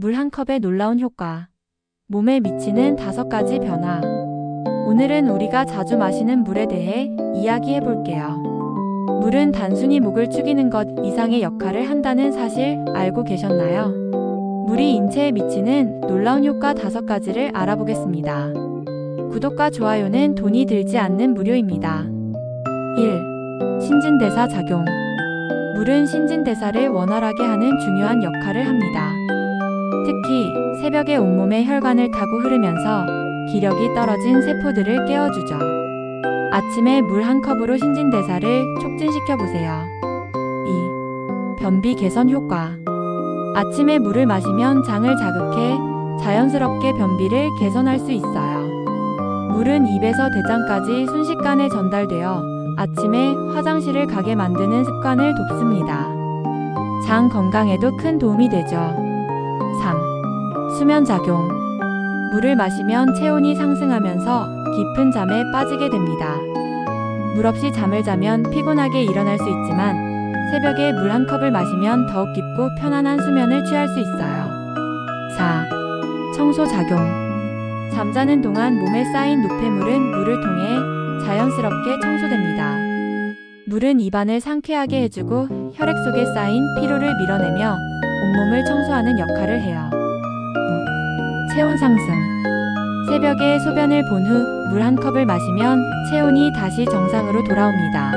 물 한 컵의 놀라운 효과. 몸에 미치는 다섯 가지 변화. 오늘은 우리가 자주 마시는 물에 대해 이야기해 볼게요. 물은 단순히 목을 축이는 것 이상의 역할을 한다는 사실 알고 계셨나요? 물이 인체에 미치는 놀라운 효과 다섯 가지를 알아보겠습니다. 구독과 좋아요는 돈이 들지 않는 무료입니다. 1. 신진대사 작용. 물은 신진대사를 원활하게 하는 중요한 역할을 합니다. 특히 새벽에 온몸에 혈관을 타고 흐르면서 기력이 떨어진 세포들을 깨워주죠. 아침에 물 한 컵으로 신진대사를 촉진시켜 보세요. 2. 변비 개선 효과. 아침에 물을 마시면 장을 자극해 자연스럽게 변비를 개선할 수 있어요. 물은 입에서 대장까지 순식간에 전달되어 아침에 화장실을 가게 만드는 습관을 돕습니다. 장 건강에도 큰 도움이 되죠. 3. 수면 작용. 물을 마시면 체온이 상승하면서 깊은 잠에 빠지게 됩니다. 물 없이 잠을 자면 피곤하게 일어날 수 있지만 새벽에 물 한 컵을 마시면 더욱 깊고 편안한 수면을 취할 수 있어요. 4. 청소 작용. 잠자는 동안 몸에 쌓인 노폐물은 물을 통해 자연스럽게 청소됩니다. 물은 입안을 상쾌하게 해주고 혈액 속에 쌓인 피로를 밀어내며 온몸을 청소하는 역할을 해요. 5. 체온 상승. 새벽에 소변을 본 후 물 한 컵을 마시면 체온이 다시 정상으로 돌아옵니다.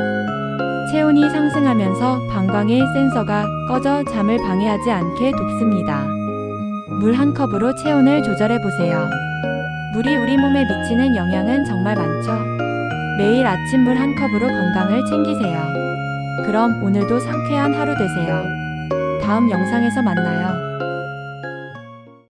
체온이 상승하면서 방광의 센서가 꺼져 잠을 방해하지 않게 돕습니다. 물 한 컵으로 체온을 조절해 보세요. 물이 우리 몸에 미치는 영향은 정말 많죠. 매일 아침 물 한 컵으로 건강을 챙기세요. 그럼 오늘도 상쾌한 하루 되세요. 다음 영상에서 만나요.